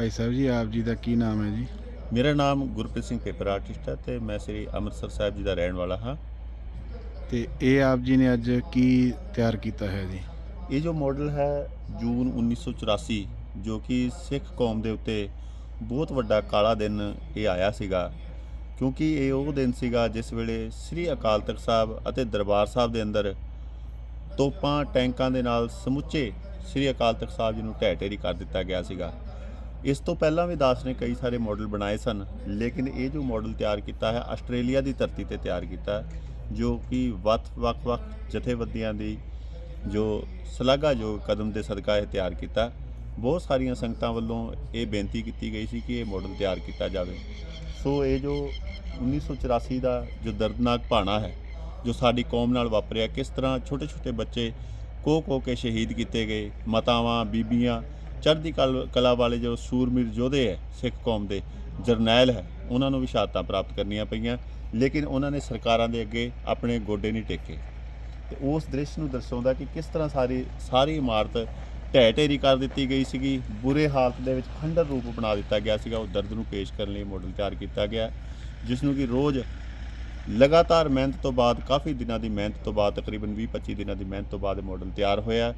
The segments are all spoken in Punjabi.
ਭਾਈ ਸਾਹਿਬ ਜੀ ਆਪ ਜੀ ਦਾ ਕੀ ਨਾਮ ਹੈ ਜੀ? ਮੇਰਾ ਨਾਮ ਗੁਰਪ੍ਰੀਤ ਸਿੰਘ ਪੇਪਰ ਆਰਟਿਸਟ ਹੈ ਤੇ ਮੈਂ ਸ੍ਰੀ ਅੰਮ੍ਰਿਤਸਰ ਸਾਹਿਬ ਜੀ ਦਾ ਰਹਿਣ ਵਾਲਾ ਹਾਂ। ਤੇ ਇਹ ਆਪ ਜੀ ਨੇ ਅੱਜ ਕੀ ਤਿਆਰ ਕੀਤਾ ਹੈ ਜੀ? ਇਹ ਜੋ ਮਾਡਲ ਹੈ ਜੂਨ 1984 ਜੋ ਕਿ ਸਿੱਖ ਕੌਮ ਦੇ ਉੱਤੇ ਬਹੁਤ ਵੱਡਾ ਕਾਲਾ ਦਿਨ ਇਹ ਆਇਆ ਸੀਗਾ ਕਿਉਂਕਿ ਇਹ ਉਹ ਦਿਨ ਸੀਗਾ ਜਿਸ ਵੇਲੇ ਸ੍ਰੀ ਅਕਾਲ ਤਖਤ ਸਾਹਿਬ ਅਤੇ ਦਰਬਾਰ ਸਾਹਿਬ ਦੇ ਅੰਦਰ ਤੋਪਾਂ ਟੈਂਕਾਂ ਦੇ ਨਾਲ ਸਮੁੱਚੇ ਸ੍ਰੀ ਅਕਾਲ ਤਖਤ ਸਾਹਿਬ ਜੀ ਨੂੰ ਢਹਿ ਢੇਰੀ ਕਰ ਦਿੱਤਾ ਗਿਆ ਸੀਗਾ। ਇਸ ਤੋਂ ਪਹਿਲਾਂ ਵੀ ਦਾਸ ਨੇ ਕਈ ਸਾਰੇ ਮਾਡਲ ਬਣਾਏ ਸਨ, ਲੇਕਿਨ ਇਹ ਜੋ ਮਾਡਲ ਤਿਆਰ ਕੀਤਾ ਹੈ, ਆਸਟ੍ਰੇਲੀਆ ਦੀ ਧਰਤੀ ਤੇ ਤਿਆਰ ਕੀਤਾ ਜੋ ਕਿ ਵੱਖ ਵੱਖ-ਵੱਖ ਜਥੇਬੰਦੀਆਂ ਦੀ ਜੋ ਸ਼ਲਾਘਾਯੋਗ ਕਦਮ ਦੇ ਸਦਕਾ ਇਹ ਤਿਆਰ ਕੀਤਾ ਬਹੁਤ ਸਾਰੀਆਂ ਸੰਗਤਾਂ ਵੱਲੋਂ ਇਹ ਬੇਨਤੀ ਕੀਤੀ ਗਈ ਸੀ ਕਿ ਇਹ ਮਾਡਲ ਤਿਆਰ ਕੀਤਾ ਜਾਵੇ। ਸੋ ਇਹ ਜੋ 1984 ਦਾ ਜੋ ਦਰਦਨਾਕ ਭਾਣਾ ਹੈ, ਜੋ ਸਾਡੀ ਕੌਮ ਨਾਲ ਵਾਪਰਿਆ, ਕਿਸ ਤਰ੍ਹਾਂ ਛੋਟੇ-ਛੋਟੇ ਬੱਚੇ ਕੋ ਕੋ ਕੇ ਸ਼ਹੀਦ ਕੀਤੇ ਗਏ, ਮਾਤਾਵਾਂ, ਬੀਬੀਆਂ ਚੜ੍ਹਦੀ ਕਲ- ਕਲਾ ਵਾਲੇ ਜੋ ਸੂਰਮੀਰ ਯੋਧੇ ਹੈ, ਸਿੱਖ ਕੌਮ ਦੇ ਜਰਨੈਲ ਹੈ, ਉਹਨਾਂ ਨੂੰ ਵੀ ਸ਼ਹਾਦਤਾਂ ਪ੍ਰਾਪਤ ਕਰਨੀਆਂ ਪਈਆਂ, ਲੇਕਿਨ ਉਹਨਾਂ ਨੇ ਸਰਕਾਰਾਂ ਦੇ ਅੱਗੇ ਆਪਣੇ ਗੋਡੇ ਨਹੀਂ ਟੇਕੇ। ਤੇ ਉਸ ਦ੍ਰਿਸ਼ ਨੂੰ ਦਰਸਾਉਂਦਾ ਕਿ ਕਿਸ ਤਰ੍ਹਾਂ ਸਾਰੀ ਸਾਰੀ ਇਮਾਰਤ ਢਹਿ ਢੇਰੀ ਕਰ ਦਿੱਤੀ ਗਈ ਸੀਗੀ, ਬੁਰੇ ਹਾਲਤ ਦੇ ਵਿੱਚ ਖੰਡਰ ਰੂਪ ਬਣਾ ਦਿੱਤਾ ਗਿਆ ਸੀਗਾ, ਉਹ ਦਰਦ ਨੂੰ ਪੇਸ਼ ਕਰਨ ਲਈ ਮਾਡਲ ਤਿਆਰ ਕੀਤਾ ਗਿਆ, ਜਿਸ ਨੂੰ ਕਿ ਰੋਜ਼ ਲਗਾਤਾਰ ਮਿਹਨਤ ਤੋਂ ਬਾਅਦ, ਕਾਫੀ ਦਿਨਾਂ ਦੀ ਮਿਹਨਤ ਤੋਂ ਬਾਅਦ, ਤਕਰੀਬਨ 20-25 ਦਿਨਾਂ ਦੀ ਮਿਹਨਤ ਤੋਂ ਬਾਅਦ ਇਹ ਮਾਡਲ ਤਿਆਰ ਹੋਇਆ।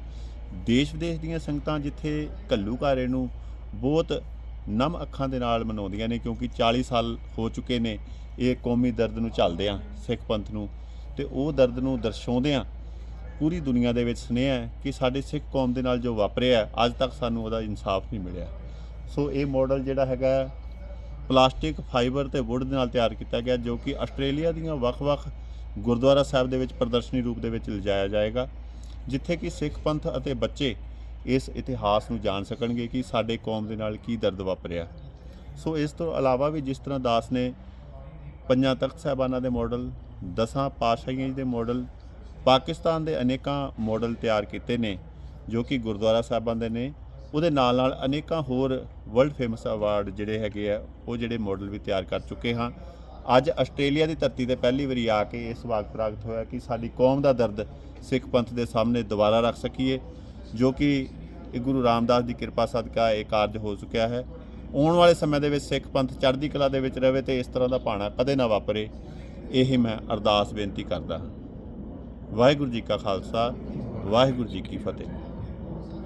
ਦੇਸ਼ ਵਿਦੇਸ਼ ਦੀਆਂ ਸੰਗਤਾਂ ਜਿੱਥੇ ਘੱਲੂਘਾਰੇ ਨੂੰ ਬਹੁਤ ਨਮ ਅੱਖਾਂ ਦੇ ਨਾਲ ਮਨਾਉਂਦੀਆਂ ਨੇ, ਕਿਉਂਕਿ 40 ਸਾਲ ਹੋ ਚੁੱਕੇ ਨੇ ਇਹ ਕੌਮੀ ਦਰਦ ਨੂੰ ਝੱਲਦਿਆਂ ਸਿੱਖ ਪੰਥ ਨੂੰ। ਤੇ ਉਹ ਦਰਦ ਨੂੰ ਦਰਸਾਉਂਦਿਆਂ ਪੂਰੀ ਦੁਨੀਆ ਦੇ ਵਿੱਚ ਸੁਨੇਹਾ ਹੈ ਕਿ ਸਾਡੇ ਸਿੱਖ ਕੌਮ ਦੇ ਨਾਲ ਜੋ ਵਾਪਰਿਆ, ਅੱਜ ਤੱਕ ਸਾਨੂੰ ਉਹਦਾ ਇਨਸਾਫ ਨਹੀਂ ਮਿਲਿਆ। ਸੋ ਇਹ ਮਾਡਲ ਜਿਹੜਾ ਹੈਗਾ ਪਲਾਸਟਿਕ ਫਾਈਬਰ ਤੇ ਵੁੱਡ ਦੇ ਨਾਲ ਤਿਆਰ ਕੀਤਾ ਗਿਆ, ਜੋ ਕਿ ਆਸਟ੍ਰੇਲੀਆ ਦੀਆਂ ਵੱਖ-ਵੱਖ ਗੁਰਦੁਆਰਾ ਸਾਹਿਬ ਦੇ ਵਿੱਚ ਪ੍ਰਦਰਸ਼ਨੀ ਰੂਪ ਦੇ ਵਿੱਚ ਲਿਜਾਇਆ ਜਾਏਗਾ। ਜਿੱਥੇ ਕਿ ਸਿੱਖ ਪੰਥ ਅਤੇ ਬੱਚੇ ਇਸ ਇਤਿਹਾਸ ਨੂੰ ਜਾਣ ਸਕਣਗੇ ਕਿ ਸਾਡੇ ਕੌਮ ਦੇ ਨਾਲ ਕੀ ਦਰਦ ਵਾਪਰਿਆ। ਸੋ ਇਸ ਤੋਂ ਇਲਾਵਾ ਵੀ ਜਿਸ ਤਰ੍ਹਾਂ ਦਾਸ ਨੇ ਪੰਜਾਂ ਤਖਤ ਸਾਹਿਬਾਨਾਂ ਦੇ ਮਾਡਲ ਦਸਾਂ ਪਾਤਸ਼ਾਹੀਆਂ ਦੇ ਮਾਡਲ ਪਾਕਿਸਤਾਨ ਦੇ ਅਨੇਕਾਂ ਮਾਡਲ ਤਿਆਰ ਕੀਤੇ ਨੇ, ਜੋ ਕਿ ਗੁਰਦੁਆਰਾ ਸਾਹਿਬਾਂ ਦੇ ਨੇ। ਉਹਦੇ ਨਾਲ ਨਾਲ ਅਨੇਕਾਂ ਹੋਰ ਵਰਲਡ ਫੇਮਸ ਅਵਾਰਡ ਜਿਹੜੇ ਹੈਗੇ ਆ, ਉਹ ਜਿਹੜੇ ਮਾਡਲ ਵੀ ਤਿਆਰ ਕਰ ਚੁੱਕੇ ਹਾਂ। ਅੱਜ ਆਸਟ੍ਰੇਲੀਆ ਦੀ ਧਰਤੀ ਤੇ ਪਹਿਲੀ ਵਾਰੀ ਆ ਕੇ ਇਹ ਵਾਕ ਪ੍ਰਾਪਤ ਹੋਇਆ ਕਿ ਸਾਡੀ ਕੌਮ ਦਾ ਦਰਦ ਸਿੱਖ ਪੰਥ ਦੇ ਸਾਹਮਣੇ ਦੁਬਾਰਾ ਰੱਖ ਸਕੀਏ, ਜੋ ਕਿ ਗੁਰੂ ਰਾਮਦਾਸ ਦੀ ਕਿਰਪਾ ਸਦਕਾ ਇਹ ਕਾਰਜ ਹੋ ਚੁੱਕਿਆ ਹੈ। ਆਉਣ ਵਾਲੇ ਸਮੇਂ ਦੇ ਵਿੱਚ ਸਿੱਖ ਪੰਥ ਚੜ੍ਹਦੀ ਕਲਾ ਦੇ ਵਿੱਚ ਰਹੇ ਤੇ ਇਸ ਤਰ੍ਹਾਂ ਦਾ ਭਾਣਾ ਕਦੇ ਨਾ ਵਾਪਰੇ, ਇਹ ਮੈਂ ਅਰਦਾਸ ਬੇਨਤੀ ਕਰਦਾ ਹਾਂ। ਵਾਹਿਗੁਰੂ ਜੀ ਕਾ ਖਾਲਸਾ, ਵਾਹਿਗੁਰੂ ਜੀ ਕੀ ਫਤਿਹ।